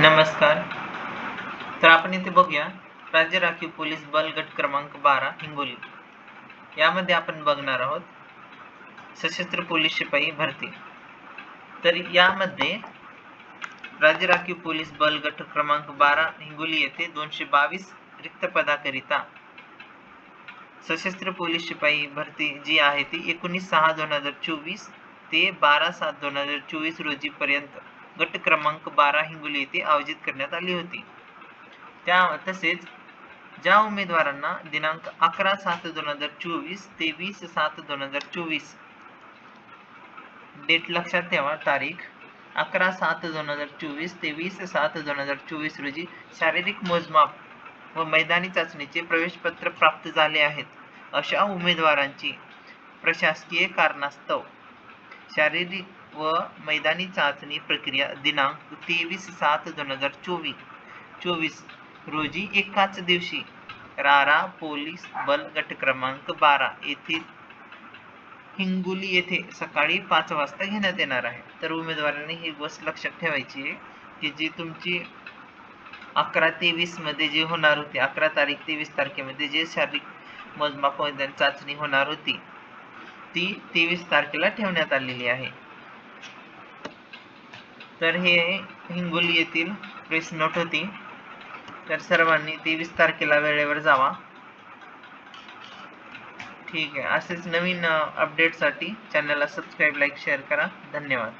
नमस्कार. तर आपण इथे बघूया राज्य राखीव पोलीस बल गट क्रमांक बारा हिंगोली. यामध्ये आपण बघणार आहोत सशस्त्र पोलीस शिपाई भरती. तर यामध्ये राज्य राखीव पोलीस बल गट क्रमांक बारा हिंगोली येथे दोनशे बावीस रिक्त पदाकरिता सशस्त्र पोलीस शिपाई भरती जी आहे ती एकोणीस सहा दोन हजार चोवीस ते बारा सात दोन हजार चोवीस रोजी पर्यंत गट क्रमांक बारा हिंगोली येथे आयोजित करण्यात आली होती. त्या तसेच ज्या उमेदवारांना दिनांक अकरा सात दोन हजार चोवीस ते वीस सात दोन हजार चोवीस डेट लक्षात ठेवा तारीख अकरा सात दोन हजार चोवीस ते वीस सात दोन हजार चोवीस रोजी शारीरिक मोजमाप व मैदानी चाचणीचे प्रवेशपत्र प्राप्त झाले आहेत. अशा उमेदवारांची प्रशासकीय कारणास्तव शारीरिक व मैदानी चाचणी प्रक्रिया दिनांक तेवीस सात दोन हजार चोवीस. चोवीस रोजी एकाच दिवशी रारा पोलीस बल गट क्रमांक बारा येथील हिंगोली येथे सकाळी पाच वाजता घेण्यात येणार आहे. तर उमेदवारांनी ही गोष्ट लक्षात ठेवायची आहे की जी तुमची अकरा तेवीसमध्ये जे होणार होती अकरा तारीख तेवीस तारखेमध्ये जे शारीरिक मोजमाप मैदान चाचणी होणार होती ती तेवीस तारखेला ठेवण्यात आलेली आहे. तर हे हिंगोली येथील प्रेस नोट होती. तर सर्वांनी तेवीस तारखेला वेळेवर जावा. ठीक आहे. असेच नवीन अपडेटसाठी चॅनलला सबस्क्राईब लाईक शेअर करा. धन्यवाद.